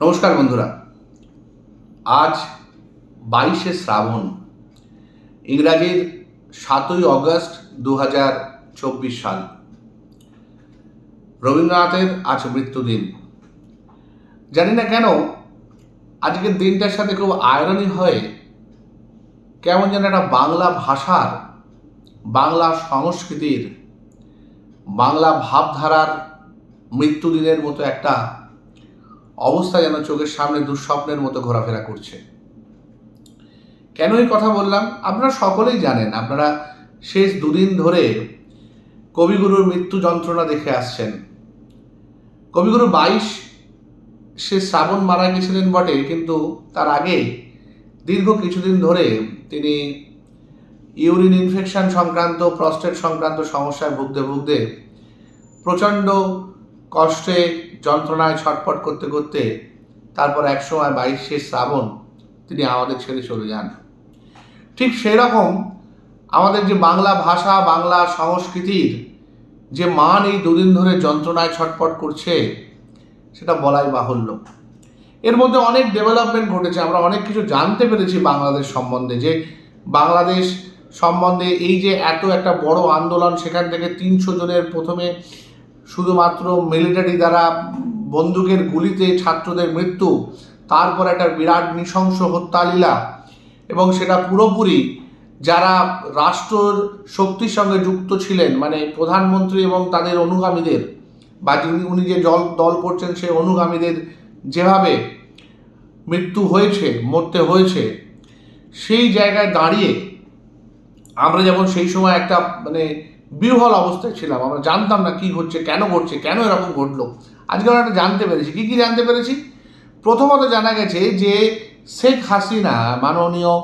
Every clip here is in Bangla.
নমস্কার বন্ধুরা। আজ বাইশে শ্রাবণ, ইংরাজির সাতই অগস্ট দু হাজার চব্বিশ সাল। রবীন্দ্রনাথের আজ মৃত্যুদিন। জানি না কেন, আজকের দিনটার সাথে খুব আয়রনি হয়ে কেমন যেন একটা বাংলা ভাষার, বাংলা সংস্কৃতির, বাংলা ভাবধারার মৃত্যুদিনের মতো একটা অবস্থা যেন চোখের সামনে দুঃস্বপ্নের মতো ঘোরাফেরা করছে। কেন এই কথা বললাম? আপনারা সকলেই জানেন, আপনারা শেষ দুদিন ধরে কবিগুরুর মৃত্যু যন্ত্রণা দেখে আসছেন। কবিগুরু বাইশ, সে শ্রাবণ মারা গেছিলেন বটে, কিন্তু তার আগে দীর্ঘ কিছুদিন ধরে তিনি ইউরিন ইনফেকশন সংক্রান্ত, প্রস্টেট সংক্রান্ত সমস্যায় ভুগতে ভুগতে প্রচণ্ড কষ্টে যন্ত্রণায় ছটফট করতে করতে, তারপর একসময় বাইশে শ্রাবণ তিনি আমাদের ছেড়ে চলে যান। ঠিক সেই রকম আমাদের যে বাংলা ভাষা, বাংলা সংস্কৃতির যে মান এই দুদিন ধরে যন্ত্রণায় ছটফট করছে, সেটা বলাই বাহুল্য। এর মধ্যে অনেক ডেভেলপমেন্ট ঘটেছে, আমরা অনেক কিছু জানতে পেরেছি বাংলাদেশ সম্বন্ধে যে বাংলাদেশ সম্বন্ধে এই যে এত একটা বড় আন্দোলন, সেখান থেকে তিনশো জনের প্রথমে শুধুমাত্র মিলিটারি দ্বারা বন্দুকের গুলিতে ছাত্রদের মৃত্যু, তারপর একটা বিরাট নৃশংস হত্যালীলা এবং সেটা পুরোপুরি যারা রাষ্ট্রর শক্তির সঙ্গে যুক্ত ছিলেন মানে প্রধানমন্ত্রী এবং তাদের অনুগামীদের বা যিনি, উনি যে জল, দল করছেন সেই অনুগামীদের যেভাবে মৃত্যু হয়েছে, মরতে হয়েছে, সেই জায়গায় দাঁড়িয়ে আমরা যেমন সেই সময় একটা মানে বিহল অবস্থায় ছিলাম। আমরা জানতাম না কি হচ্ছে কেন ঘটছে, কেন এরকম ঘটলো। আজকে আমরা জানতে পেরেছি। কি কি জানতে পেরেছি? প্রথমত জানা গেছে যে শেখ হাসিনা, মাননীয়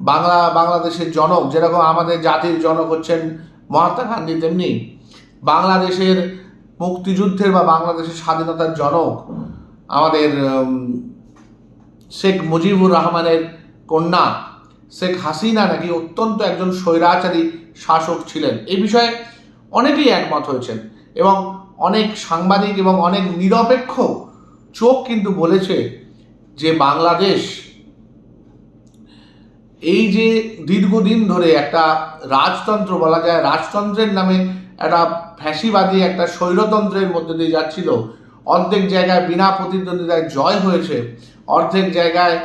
বাংলা, বাংলাদেশের জনক, যেরকম আমাদের জাতির জনক হচ্ছেন মহাত্মা গান্ধী, তেমনি বাংলাদেশের মুক্তিযুদ্ধের বা বাংলাদেশের স্বাধীনতার জনক আমাদের শেখ মুজিবুর রহমানের কন্যা শেখ হাসিনা নাকি অত্যন্ত একজন স্বৈরাচারী শাসক ছিলেন? এই বিষয়ে অনেকেই একমত হয়েছেন এবং অনেক সাংবাদিক এবং অনেক নিরপেক্ষ চোখ কিন্তু বলেছে যে বাংলাদেশ এই যে দীর্ঘদিন ধরে একটা রাজতন্ত্র বলা যায়, রাজতন্ত্রের নামে একটা ফ্যাসিবাদী একটা স্বৈরতন্ত্রের মধ্যে দিয়ে যাচ্ছিল। অর্ধেক জায়গায় বিনা প্রতিদ্বন্দ্বিতায় জয় হয়েছে, অর্ধেক জায়গায়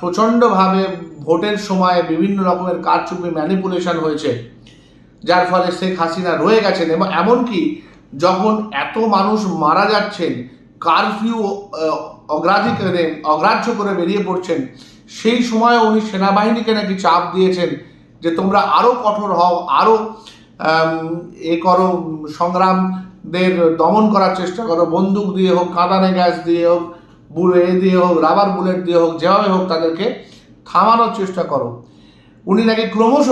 প্রচণ্ডভাবে ভোটের সময় বিভিন্ন রকমের কারচুপি ম্যানিপুলেশন হয়েছে, যার ফলে শেখ হাসিনা রয়ে গেছেন এবং এমনকি যখন এত মানুষ মারা যাচ্ছেন কারফিউ অগ্রাধিকারে অগ্রাহ্য করে বেরিয়ে পড়ছেন, সেই সময় উনি সেনাবাহিনীকে নাকি চাপ দিয়েছেন যে তোমরা আরও কঠোর হও আরও এ করো সংগ্রামদের দমন করার চেষ্টা করো, বন্দুক দিয়ে হোক, কাঁদানে গ্যাস দিয়ে হোক বুলে দিয়ে হোক, রাবার বুলেট দিয়ে হোক, যেভাবে হোক তাদেরকে থামানোর চেষ্টা করো। উনি নাকি ক্রমশ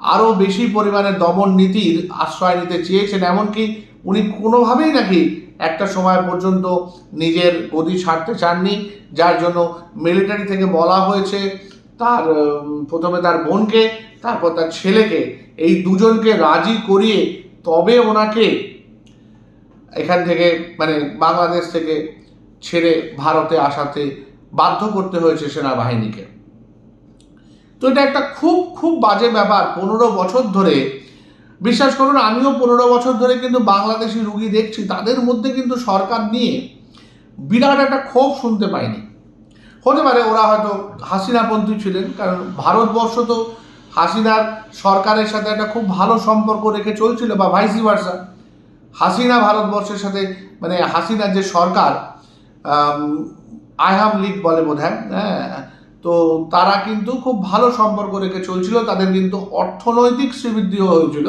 আরও বেশি পরিমাণে দমন নীতির আশ্রয় নিতে চেয়েছেন, এমনকি উনি কোনোভাবেই নাকি একটা সময় পর্যন্ত নিজের গদি ছাড়তে চাননি, যার জন্য মিলিটারি থেকে বলা হয়েছে তার প্রথমে তার বোনকে, তারপর তার ছেলেকে। এই দুজনকে রাজি করিয়ে তবে ওনাকে এখান থেকে মানে বাংলাদেশ থেকে ছেড়ে ভারতে আসাতে বাধ্য করতে হয়েছে সেনাবাহিনীকে। তো এটা একটা খুব খুব বাজে ব্যাপার। পনেরো বছর ধরে, বিশ্বাস করুন, আমিও পনেরো বছর ধরে কিন্তু বাংলাদেশি রুগী দেখছি। তাদের মধ্যে কিন্তু সরকার নিয়ে বিরাট একটা ক্ষোভ শুনতে পাইনি। হতে পারে ওরা হয়তো হাসিনাপন্থী ছিলেন, কারণ ভারতবর্ষ তো হাসিনার সরকারের সাথে একটা খুব ভালো সম্পর্ক রেখে চলছিল বা ভাইসি ভার্সা হাসিনা ভারতবর্ষের সাথে মানে হাসিনার যে সরকার আইহাম লীগ বলে বোধ হ্যাঁ। তো তারা কিন্তু খুব ভালো সম্পর্ক রেখে চলছিল, তাদের কিন্তু অর্থনৈতিক শ্রীবৃদ্ধিও হয়েছিল।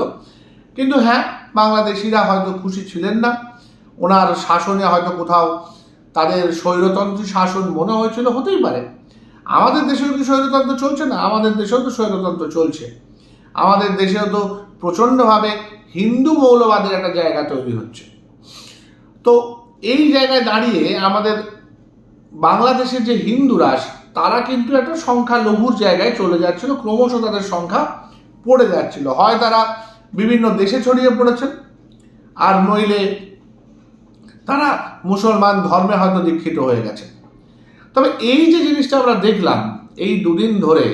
কিন্তু হ্যাঁ বাংলাদেশিরা হয়তো খুশি ছিলেন না। ওনার শাসনে হয়তো কোথাও তাদের স্বৈরতন্ত্রী শাসন মনে হয়েছিল, হতেই পারে। আমাদের দেশেও কি স্বৈরতন্ত্র চলছে না, আমাদের দেশেও তো স্বৈরতন্ত্র চলছে। আমাদের দেশেও তো প্রচণ্ডভাবে হিন্দু মৌলবাদের একটা জায়গা তৈরি হচ্ছে। তো এই জায়গায় দাঁড়িয়ে আমাদের বাংলাদেশের যে হিন্দুরা, তারা কিন্তু একটা সংখ্যালঘুর জায়গায় চলে যাচ্ছিল, ক্রমশ তাদের সংখ্যা পড়ে যাচ্ছিল। হয় তারা বিভিন্ন দেশে ছড়িয়ে পড়েছেন, আর নইলে তারা মুসলমান ধর্মে হয়তো দীক্ষিত হয়ে গেছে। তবে এই যে জিনিসটা আমরা দেখলাম এই দুদিন ধরে,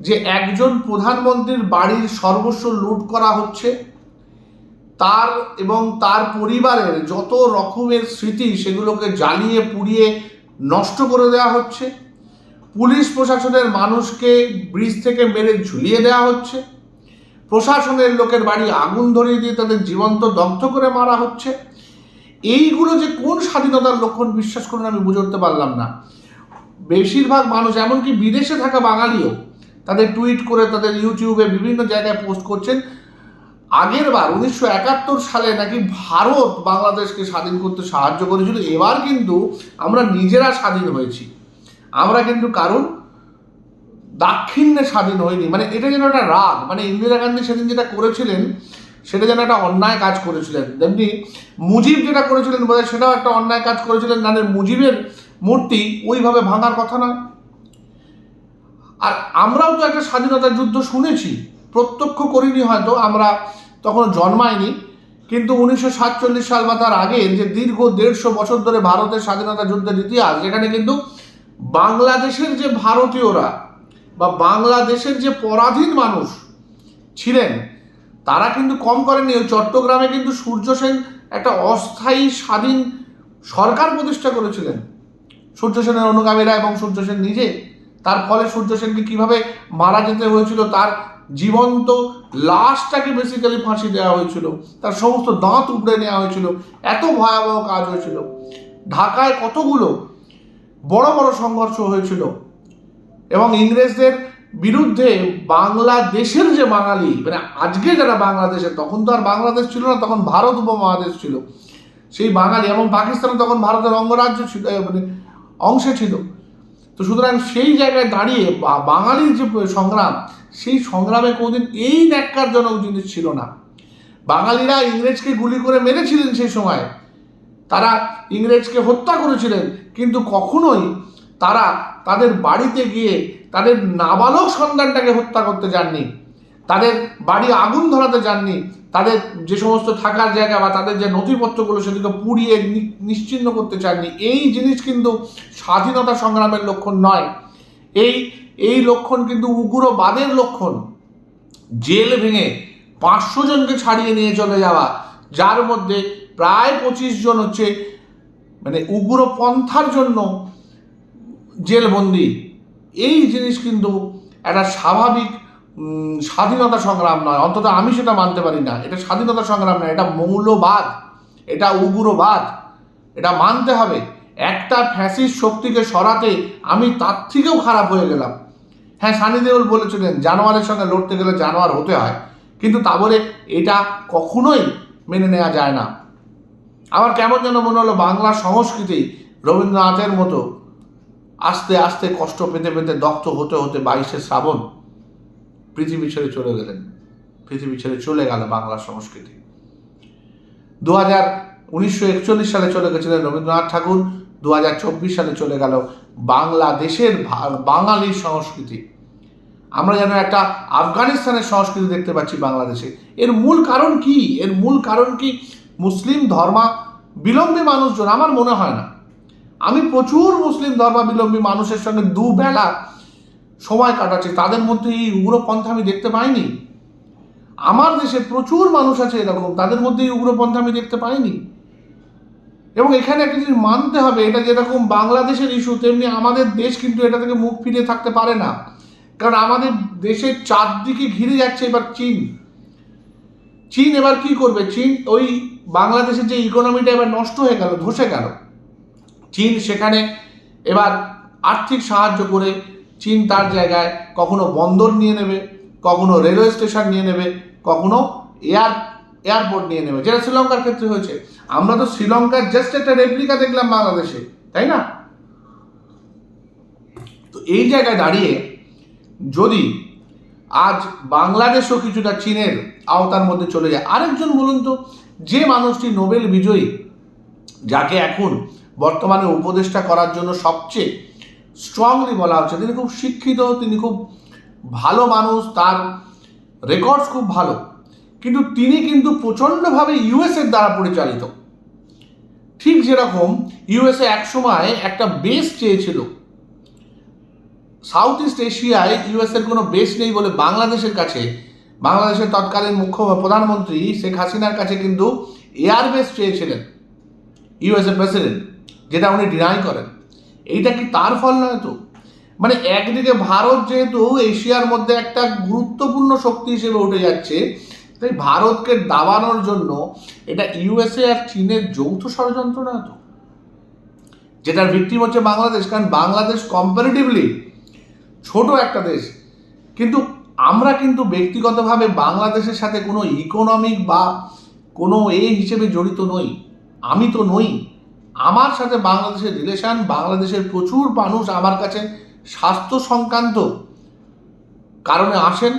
যে একজন প্রধানমন্ত্রীর বাড়ির সর্বস্ব লুট করা হচ্ছে তার এবং তার পরিবারের যত রকমের স্মৃতি সেগুলোকে জ্বালিয়ে পুড়িয়ে নষ্ট করে দেওয়া হচ্ছে। পুলিশ প্রশাসনের মানুষকে ব্রিজ থেকে মেরে ঝুলিয়ে দেওয়া হচ্ছে। প্রশাসনের লোকের বাড়ি আগুন ধরিয়ে দিয়ে তাদের জীবন্ত দগ্ধ করে মারা হচ্ছে। এইগুলো যে কোন স্বাধীনতার লক্ষণ বিশ্বাস করুন আমি বুঝে উঠতে পারলাম না। বেশিরভাগ মানুষ এমনকি বিদেশে থাকা বাঙালিও তাদের টুইট করে তাদের ইউটিউবে বিভিন্ন জায়গায় পোস্ট করছেন আগের বার উনিশশো একাত্তর সালে নাকি ভারত বাংলাদেশকে স্বাধীন করতে সাহায্য করেছিল, এবার কিন্তু আমরা নিজেরা স্বাধীন হয়েছি। আমরা কিন্তু কারণ দাক্ষিণ্যে স্বাধীন হয়নি মানে এটা যেন একটা রাগ মানে ইন্দিরা গান্ধী সেদিন যেটা করেছিলেন, সেটা যেন একটা অন্যায় কাজ করেছিলেন। তেমনি মুজিব যেটা করেছিলেন বোধহয়, সেটাও একটা অন্যায় কাজ করেছিলেন। মানে মুজিবের মূর্তি ওইভাবে ভাঙার কথা নয়। আর আমরাও তো একটা স্বাধীনতা যুদ্ধ শুনেছি, প্রত্যক্ষ করিনি হয়তো, আমরা তখন জন্মায়নি, কিন্তু উনিশশো সাতচল্লিশ সাল বা তার আগের যে দীর্ঘ দেড়শো বছর ধরে ভারতের স্বাধীনতা যুদ্ধের ইতিহাস, যেখানে কিন্তু বাংলাদেশের যে ভারতীয়রা বা বাংলাদেশের যে পরাধীন মানুষ ছিলেন, তারা কিন্তু কম করেনি ওই চট্টগ্রামে কিন্তু সূর্য সেন একটা অস্থায়ী স্বাধীন সরকার প্রতিষ্ঠা করেছিলেন। সূর্য সেনের অনুগামীরা এবং সূর্য সেন নিজে, তার ফলে সূর্য সেনকে কীভাবে মারা যেতে হয়েছিল তার জীবন্ত, লাশটাকে বেসিক্যালি ফাঁসি দেওয়া হয়েছিল। তার সমস্ত দাঁত উপড়ে নেওয়া হয়েছিল। এত ভয়াবহ কাজ হয়েছিল। ঢাকায় কতগুলো বড় বড় সংঘর্ষ হয়েছিল। এবং ইংরেজদের বিরুদ্ধে বাংলাদেশের যে বাঙালি মানে আজকে যারা বাংলাদেশে তখন তো আর বাংলাদেশ ছিল না, তখন ভারত উপমহাদেশ ছিল। সেই বাঙালি এবং পাকিস্তান তখন ভারতের অঙ্গরাজ্য ছিল মানে অংশে ছিল। তো সুতরাং সেই জায়গায় দাঁড়িয়ে বাঙালির যে সংগ্রাম, সেই সংগ্রামে কোনোদিন এই ন্যাক্কারজনক জিনিস ছিল না। বাঙালিরা ইংরেজকে গুলি করে মেরেছিলেন সেই সময়। তারা ইংরেজকে হত্যা করেছিলেন, কিন্তু কখনোই তারা তাদের বাড়িতে গিয়ে তাদের নাবালক সন্তানটাকে হত্যা করতে যাননি, তাদের বাড়ি আগুন ধরাতে যাননি তাদের যে সমস্ত থাকার জায়গা বা তাদের যে নথিপত্রগুলো সেদিকে পুড়িয়ে নি- নিশ্চিহ্ন করতে চাননি। এই জিনিস কিন্তু স্বাধীনতা সংগ্রামের লক্ষণ নয়। এই এই লক্ষণ কিন্তু উগ্রবাদের লক্ষণ। জেল ভেঙে পাঁচশো জনকে ছাড়িয়ে নিয়ে চলে যাওয়া, যার মধ্যে প্রায় পঁচিশ জন হচ্ছে মানে উগ্রপন্থার জন্য জেলবন্দি। এই জিনিস কিন্তু একটা স্বাভাবিক স্বাধীনতা সংগ্রাম নয়, অন্তত আমি সেটা মানতে পারি না। এটা স্বাধীনতা সংগ্রাম নয়, এটা মৌলবাদ, এটা উগ্রবাদ, এটা মানতে হবে। একটা ফ্যাসিস শক্তিকে সরাতে আমি তার থেকেও খারাপ হয়ে গেলাম। হ্যাঁ সানি দেওল বলেছিলেন, জানোয়ারের সঙ্গে লড়তে গেলে জানোয়ার হতে হয়। কিন্তু তা বলে এটা কখনোই মেনে নেওয়া যায় না। আমার কেমন যেন মনে হলো বাংলা সংস্কৃতি রবীন্দ্রনাথের মতো আস্তে আস্তে কষ্ট পেতে পেতে দগ্ধ হতে হতে বাইশে শ্রাবণ। পৃথিবী ছেড়ে চলে গেলেন। পৃথিবী ছেড়ে চলে গেল বাংলা সংস্কৃতি। দু হাজার উনিশশো একচল্লিশ সালে চলে গেছিলেন রবীন্দ্রনাথ ঠাকুর। দু চব্বিশ সালে চলে গেল বাংলাদেশের বাঙালির সংস্কৃতি। আমরা যেন একটা আফগানিস্তানের সংস্কৃতি দেখতে পাচ্ছি বাংলাদেশে। এর মূল কারণ কি? এর মূল কারণ কি? মুসলিম ধর্মা বিলম্বী মানুষজন, আমার মনে হয় না। আমি প্রচুর মুসলিম ধর্মাবলম্বী মানুষের সঙ্গে দুবেলা সময় কাটাচ্ছে, তাদের মধ্যে এই উগ্রপন্থা আমি দেখতে পাইনি। আমার দেশে প্রচুর মানুষ আছে এরকম, তাদের মধ্যে এই উগ্রপন্থা আমি দেখতে পাইনি। এবং এখানে একটা জিনিস মানতে হবে, এটা যেরকম বাংলাদেশের ইস্যু তেমনি আমাদের দেশ কিন্তু এটা থেকে মুখ ফিরিয়ে থাকতে পারে না। কারণ আমাদের দেশের চারদিকে ঘিরে যাচ্ছে এবার চীন। চীন এবার কি করবে? চীন ওই বাংলাদেশের যে ইকোনমিটা এবার নষ্ট হয়ে গেল, ধসে গেল। চীন সেখানে এবার আর্থিক সাহায্য করে চীন তার জায়গায় কখনো বন্দর নিয়ে নেবে, কখনো রেলওয়ে স্টেশন নিয়ে নেবে, কখনো এয়ার, এয়ারপোর্ট নিয়ে নেবে। যেটা শ্রীলঙ্কার ক্ষেত্রে হয়েছে। আমরা তো শ্রীলঙ্কার জাস্ট একটা রেপ্লিকা দেখলাম বাংলাদেশে, তাই না? তো এই জায়গায় দাঁড়িয়ে যদি আজ বাংলাদেশও কিছুটা চীনের আওতার মধ্যে চলে যায়, আরেকজন বলুন তো, যে মানুষটি নোবেল বিজয়ী, যাকে এখন বর্তমানে উপদেষ্টা করার জন্য সবচেয়ে স্ট্রংলি বলা হচ্ছে। তিনি খুব শিক্ষিত, তিনি খুব ভালো মানুষ, তার রেকর্ডস খুব ভালো। কিন্তু তিনি কিন্তু প্রচণ্ডভাবে ইউএসএর দ্বারা পরিচালিত। ঠিক যেরকম ইউএসএ একসময় একটা বেস চেয়েছিল। সাউথ ইস্ট এশিয়ায় ইউএসএর কোনো বেস নেই বলে বাংলাদেশের কাছে, বাংলাদেশের তৎকালীন মুখ্য প্রধানমন্ত্রী শেখ হাসিনার কাছে কিন্তু এয়ার বেস চেয়েছিলেন। ইউএসএ প্রেসিডেন্ট যেটা উনি ডিনাই করেন। এইটা কি তার ফল নয় তো? মানে একদিকে ভারত যেহেতু এশিয়ার মধ্যে একটা গুরুত্বপূর্ণ শক্তি হিসেবে উঠে যাচ্ছে, তাই ভারতকে দাবানোর জন্য এটা ইউএসএ আর চীনের যৌথ ষড়যন্ত্র নয় তো? যেটার ভিক্টিম হচ্ছে বাংলাদেশ, কারণ বাংলাদেশ কম্পারেটিভলি ছোট একটা দেশ। কিন্তু আমরা কিন্তু ব্যক্তিগতভাবে বাংলাদেশের সাথে কোনো ইকোনমিক বা কোনো এ হিসেবে জড়িত নই। আমি তো নই। আমার সাথে বাংলাদেশের রিলেশন বাংলাদেশের প্রচুর মানুষ আমার কাছে স্বাস্থ্য সংক্রান্ত কারণে আসেন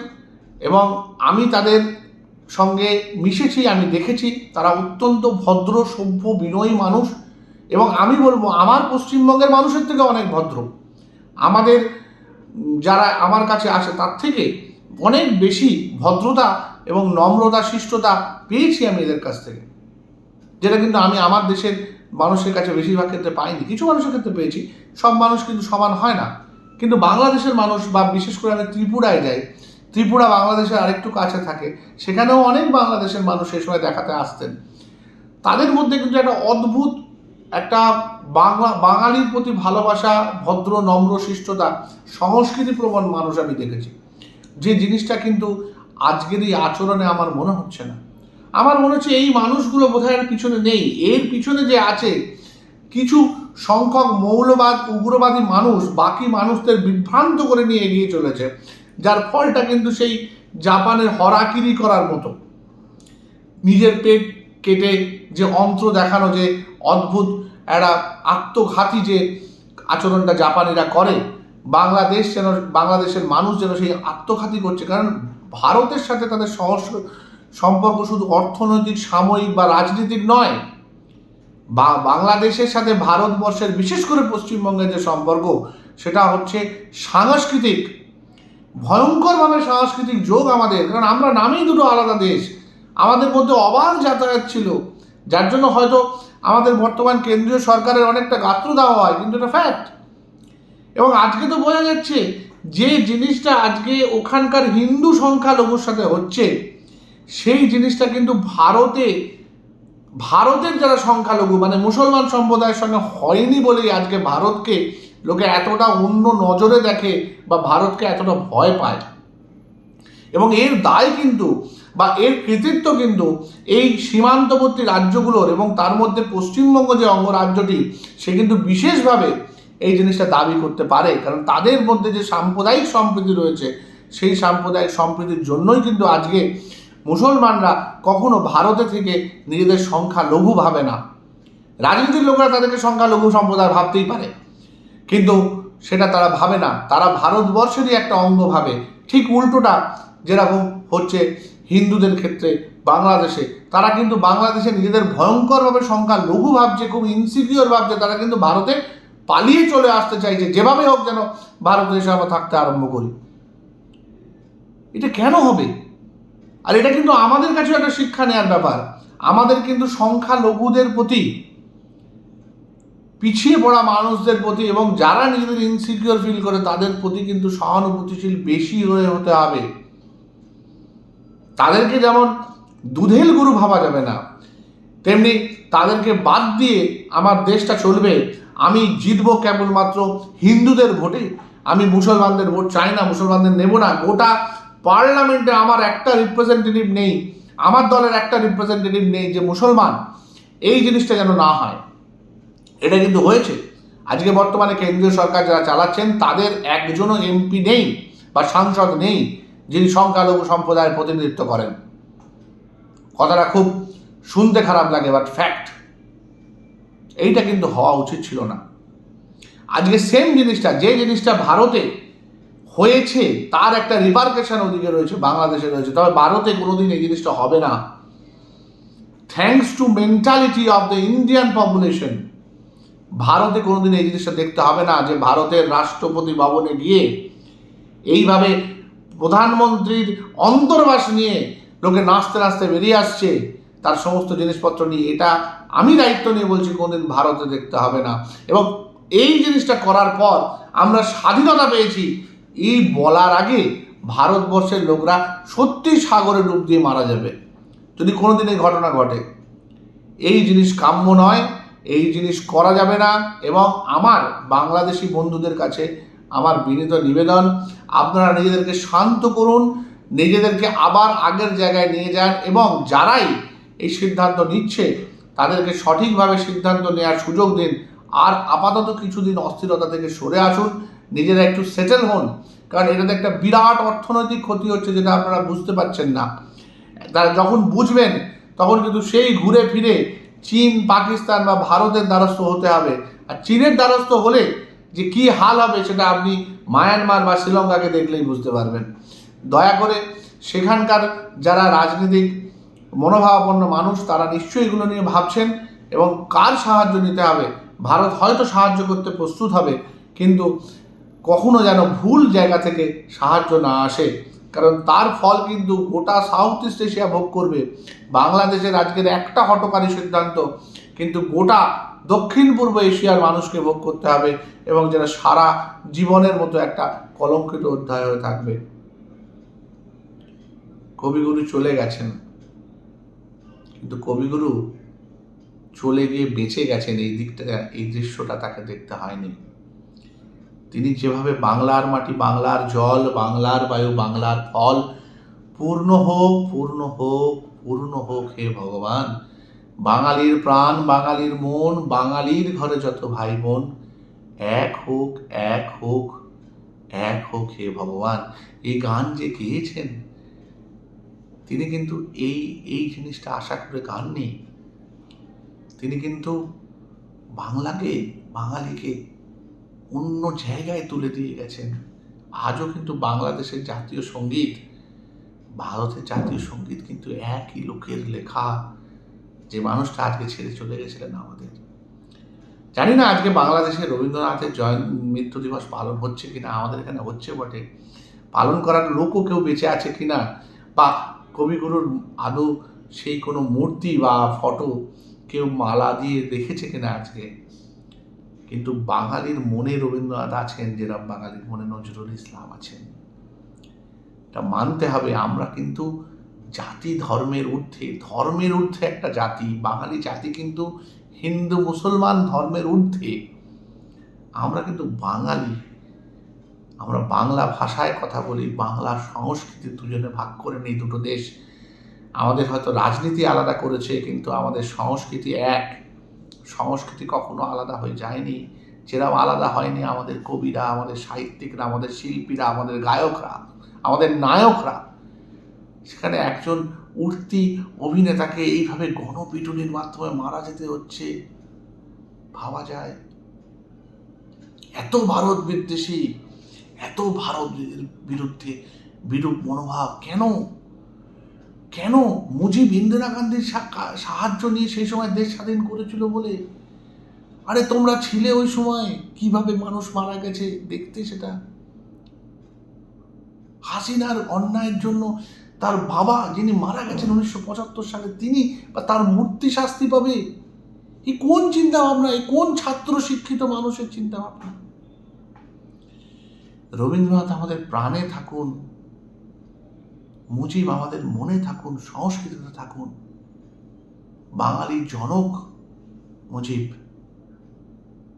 এবং আমি তাদের সঙ্গে মিশেছি, আমি দেখেছি, তারা অত্যন্ত ভদ্র, সভ্য, বিনয়ী মানুষ এবং আমি বলব আমার পশ্চিমবঙ্গের মানুষের থেকে অনেক ভদ্র। আমাদের, যারা আমার কাছে আসে তার থেকে অনেক বেশি ভদ্রতা এবং নম্রতা, শিষ্টতা পেয়েছি আমি এদের কাছ থেকে। যেটা কিন্তু আমি আমার দেশের মানুষের কাছে বেশিরভাগ ক্ষেত্রে পাইনি। কিছু মানুষের ক্ষেত্রে পেয়েছি, সব মানুষ কিন্তু সমান হয় না। কিন্তু বাংলাদেশের মানুষ বা বিশেষ করে আমি ত্রিপুরায় যাই, ত্রিপুরা বাংলাদেশের আরেকটু কাছে থাকে, সেখানেও অনেক বাংলাদেশের মানুষ সে সময় দেখাতে আসতেন। তাদের মধ্যে কিন্তু একটা অদ্ভুত, একটা বাংলা, বাঙালির প্রতি ভালোবাসা, ভদ্র, নম্র, শিষ্টতা সংস্কৃতি প্রবণ মানুষ আমি দেখেছি। যে জিনিসটা কিন্তু আজকের এই আচরণে আমার মনে হচ্ছে না। আমার মনে হচ্ছে এই মানুষগুলো বোধহয় এর পিছনে নেই। এর পিছনে যে আছে, কিছু সংখ্যক মৌলবাদ, উগ্রবাদী মানুষ, বাকি মানুষদের বিভ্রান্ত করে নিয়ে এগিয়ে চলেছে, যার ফলটা কিন্তু সেই জাপানের হরাকিরি করার মতো। নিজের পেট কেটে যে অন্ত্র দেখানো যে অদ্ভুত একটা আত্মঘাতী যে আচরণটা জাপানিরা করে, বাংলাদেশ যেন, বাংলাদেশের মানুষ যেন সেই আত্মঘাতী করছে। কারণ ভারতের সাথে তাদের সহস্র সম্পর্ক শুধু অর্থনৈতিক, সাময়িক বা রাজনীতিক নয়, বা বাংলাদেশের সাথে ভারতবর্ষের বিশেষ করে পশ্চিমবঙ্গের যে সম্পর্ক, সেটা হচ্ছে সাংস্কৃতিক। ভয়ঙ্করভাবে সাংস্কৃতিক যোগ আমাদের, কারণ আমরা নামেই দুটো আলাদা দেশ। আমাদের মধ্যে অবাধ যাতায়াত ছিল, যার জন্য হয়তো আমাদের বর্তমান কেন্দ্রীয় সরকারের অনেকটা গাত্র দেওয়া হয়, কিন্তু এটা ফ্যাক্ট এবং আজকে তো বোঝা যাচ্ছে, যে জিনিসটা আজকে ওখানকার হিন্দু সংখ্যালঘুর সাথে হচ্ছে সেই জিনিসটা কিন্তু ভারতে, ভারতের যারা সংখ্যালঘু মানে মুসলমান সম্প্রদায়ের সঙ্গে হয়নি বলেই আজকে ভারতকে লোকে এতটা অন্য নজরে দেখে বা ভারতকে এতটা ভয় পায়। এবং এর দায় কিন্তু বা এর কৃতিত্ব কিন্তু এই সীমান্তবর্তী রাজ্যগুলোর এবং তার মধ্যে পশ্চিমবঙ্গ যে অঙ্গরাজ্যটি, সে কিন্তু বিশেষভাবে এই জিনিসটা দাবি করতে পারে। কারণ তাদের মধ্যে যে সাম্প্রদায়িক সম্প্রীতি রয়েছে, সেই সাম্প্রদায়িক সম্প্রীতির জন্যই কিন্তু আজকে মুসলমানরা কখনো ভারতে থেকে নিজেদের সংখ্যা লঘু ভাবে না। রাজনীতির লোকরা তাদেরকে সংখ্যালঘু সম্প্রদায় ভাবতেই পারে। কিন্তু সেটা তারা ভাবে না। তারা ভারতবর্ষেরই একটা অঙ্গ ভাবে। ঠিক উল্টোটা যেরকম হচ্ছে হিন্দুদের ক্ষেত্রে বাংলাদেশে, তারা কিন্তু বাংলাদেশে নিজেদের ভয়ঙ্করভাবে সংখ্যা লঘু ভাবছে, খুব ইনসিকিওর ভাবছে। তারা কিন্তু ভারতে পালিয়ে চলে আসতে চাইছে, যেভাবে হোক যেন ভারতে এসে আমরা থাকতে আরম্ভ করি। এটা কেন হবে? আর এটা কিন্তু আমাদের কাছেও একটা শিক্ষা নেওয়ার ব্যাপার। আমাদের কিন্তু সংখ্যা লঘুদের প্রতি, পিছিয়ে পড়া মানুষদের প্রতি এবং যারা নিজেদের ইনসিকিউর ফিল করে তাদের প্রতি কিন্তু সহানুভূতিশীল বেশি হয়ে হতে হবে। তাদেরকে যেমন দুধেল গুরু ভাবা যাবে না, তেমনি তাদেরকে বাদ দিয়ে আমার দেশটা চলবে, আমি জিতবো কেবলমাত্র হিন্দুদের ভোটে, আমি মুসলমানদের ভোট চাই না, মুসলমানদের নেব না, গোটা পার্লামেন্টে আমার একটা রিপ্রেজেন্টেটিভ নেই, আমার দলের একটা রিপ্রেজেন্টেটিভ নেই যে মুসলমান, এই জিনিসটা যেন না হয়। এটা কিন্তু হয়েছে। আজকে বর্তমানে কেন্দ্রীয় সরকার যারা চালাচ্ছেন, তাদের একজনও এমপি নেই বা সাংসদ নেই, যিনি সংখ্যালঘু সম্প্রদায়ের প্রতিনিধিত্ব করেন। কথাটা খুব শুনতে খারাপ লাগে বাট ফ্যাক্ট এইটা কিন্তু হওয়া উচিত ছিল না। আজকে সেম জিনিসটা, যে জিনিসটা ভারতে হয়েছে, তার একটা রিপার্কেশন ওদিকে রয়েছে, বাংলাদেশে রয়েছে। তবে ভারতে কোনোদিন এই জিনিসটা হবে না। Thanks to mentality of the Indian population ভারতে কোনোদিন এই জিনিসটা দেখতে হবে না যে ভারতের রাষ্ট্রপতি ভবনে গিয়ে এইভাবে প্রধানমন্ত্রীর অন্তর্বাস নিয়ে লোকে নাচতে নাচতে বেরিয়ে আসছে, তার সমস্ত জিনিসপত্র নিয়ে। এটা আমি দায়িত্ব নিয়ে বলছি, কোনোদিন ভারতে দেখতে হবে না। এবং এই জিনিসটা করার পর আমরা স্বাধীনতা পেয়েছি। এই বলার আগে ভারতবর্ষের লোকরা সত্যি সাগরে ডুব দিয়ে মারা যাবে। যদি কোনোদিন এই ঘটনা ঘটে। এই জিনিস কাম্য নয়, এই জিনিস করা যাবে না এবং আমার বাংলাদেশি বন্ধুদের কাছে আমার বিনীত নিবেদন, আপনারা নিজেদেরকে শান্ত করুন, নিজেদেরকে আবার আগের জায়গায় নিয়ে যান এবং যারাই এই সিদ্ধান্ত নিচ্ছে, তাদেরকে সঠিকভাবে সিদ্ধান্ত নেওয়ার সুযোগ দিন। আর আপাতত কিছুদিন অস্থিরতা থেকে সরে আসুন নিজেরা একটু সেটেল হন। কারণ এটাতে একটা বিরাট অর্থনৈতিক ক্ষতি হচ্ছে যেটা আপনারা বুঝতে পারছেন না। তারা যখন বুঝবেন, তখন কিন্তু সেই ঘুরে ফিরে চীন, পাকিস্তান বা ভারতের দ্বারস্থ হতে হবে। আর চীনের দ্বারস্থ হলে যে কি হাল হবে সেটা আপনি মায়ানমার বা শ্রীলঙ্কাকে দেখলেই বুঝতে পারবেন। দয়া করে সেখানকার যারা রাজনৈতিক, মনোভাবাপন্ন মানুষ, তারা নিশ্চয়ই এগুলো নিয়ে ভাবছেন এবং কার সাহায্য নিতে হবে? ভারত হয়তো সাহায্য করতে প্রস্তুত হবে, কিন্তু কখনো যেন ভুল জায়গা থেকে সাহায্য না আসে। কারণ তার ফল কিন্তু গোটা সাউথ ইস্ট এশিয়া ভোগ করবে। বাংলাদেশের আজকের একটা হটকারী সিদ্ধান্ত, কিন্তু গোটা দক্ষিণ পূর্ব এশিয়ার মানুষকে ভোগ করতে হবে এবং যেটা সারা জীবনের মতো একটা কলঙ্কিত অধ্যায় হয়ে থাকবে। কবিগুরু চলে গেছেন। কিন্তু কবিগুরু চলে গিয়ে বেঁচে গেছেন, এই দিকটা, এই দৃশ্যটা তাকে দেখতে হয়নি। তিনি যেভাবে বাংলার মাটি, বাংলার জল, বাংলার বায়ু, বাংলার ফল, পূর্ণ হোক পূর্ণ হোক পূর্ণ হোক হে ভগবান। বাঙালির প্রাণ, বাঙালির মন, বাঙালির ঘরে যত ভাই বোন এক হোক এক হোক এক হোক হে ভগবান। এই গান যে গেয়েছেন, তিনি কিন্তু এই এই জিনিসটা আশা করে গাননি তিনি কিন্তু বাংলাকে, বাঙালিকে অন্য জায়গায় তুলে দিয়ে গেছেন। আজও কিন্তু বাংলাদেশের জাতীয় সংগীত, ভারতের জাতীয় সংগীত কিন্তু একই লোকের লেখা। যে মানুষটা আজকে ছেড়ে চলে গেছিলেন আমাদের। জানি না আজকে বাংলাদেশে রবীন্দ্রনাথের জয়ন মৃত্যু দিবস পালন হচ্ছে কিনা, আমাদের এখানে হচ্ছে বটে। পালন করার লোকও কেউ বেঁচে আছে কিনা, বা কবিগুরুর আদৌ সেই কোনো মূর্তি বা ফটো কেউ মালা দিয়ে রেখেছে কিনা আজকে? কিন্তু বাঙালির মনে রবীন্দ্রনাথ আছেন যেরকম বাঙালির মনে নজরুল ইসলাম আছেন। এটা মানতে হবে, আমরা কিন্তু জাতি ধর্মের ঊর্ধ্বে। ধর্মের ঊর্ধ্বে একটা জাতি, বাঙালি জাতি কিন্তু হিন্দু, মুসলমান ধর্মের ঊর্ধ্বে। আমরা কিন্তু বাঙালি। আমরা বাংলা ভাষায় কথা বলি, বাংলা সংস্কৃতি দুজনে ভাগ করে নেই দুটো দেশ। আমাদের হয়তো রাজনীতি আলাদা করেছে, কিন্তু আমাদের সংস্কৃতি এক। সংস্কৃতি কখনো আলাদা হয়ে যায়নি। যেরকম আলাদা হয়নি আমাদের কবিরা, আমাদের সাহিত্যিকরা, আমাদের শিল্পীরা, আমাদের গায়করা, আমাদের নায়করা। সেখানে একজন উঠতি অভিনেতাকে এইভাবে গণপিটুনির মাধ্যমে মারা যেতে হচ্ছে, ভাবা যায়? এত ভারত বিদ্বেষী, এত ভারত বিরুদ্ধে বিরূপ মনোভাব কেন? কেন মুজিব ইন্দিরা গান্ধীর সাহায্য নিয়ে সেই সময় দেশ স্বাধীন করেছিল বলে? আরে তোমরা ছিলে ওই সময়, কীভাবে মানুষ মারা গেছে, দেখতে সেটা। হাসিনার অন্যায়ের জন্য তার বাবা যিনি মারা গেছেন উনিশশো পঁচাত্তর সালে, তিনি বা তার মূর্তি শাস্তি পাবে? এই কোন চিন্তা ভাবনা এই কোন ছাত্র শিক্ষিত মানুষের চিন্তা ভাবনা রবীন্দ্রনাথ আমাদের প্রাণে থাকুন মুজিব আমাদের মনে থাকুন, সংস্কৃতিতে থাকুন। বাঙালি জনক মুজিব।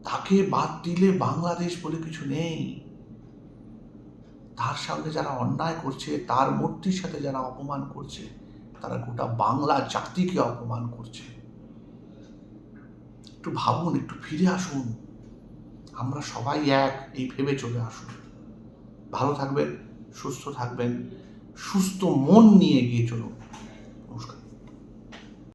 তাকে বাদ দিলে বাংলাদেশ বলে কিছু নেই। তার সঙ্গে যারা অন্যায় করছে, তার মূর্তির সাথে যারা অপমান করছে, তারা গোটা বাংলা জাতিকে অপমান করছে। একটু ভাবুন, একটু ফিরে আসুন। আমরা সবাই এক, এই ভেবে চলে আসুন। ভালো থাকবেন, সুস্থ থাকবেন। সুস্থ মন নিয়ে এগিয়ে চলুন।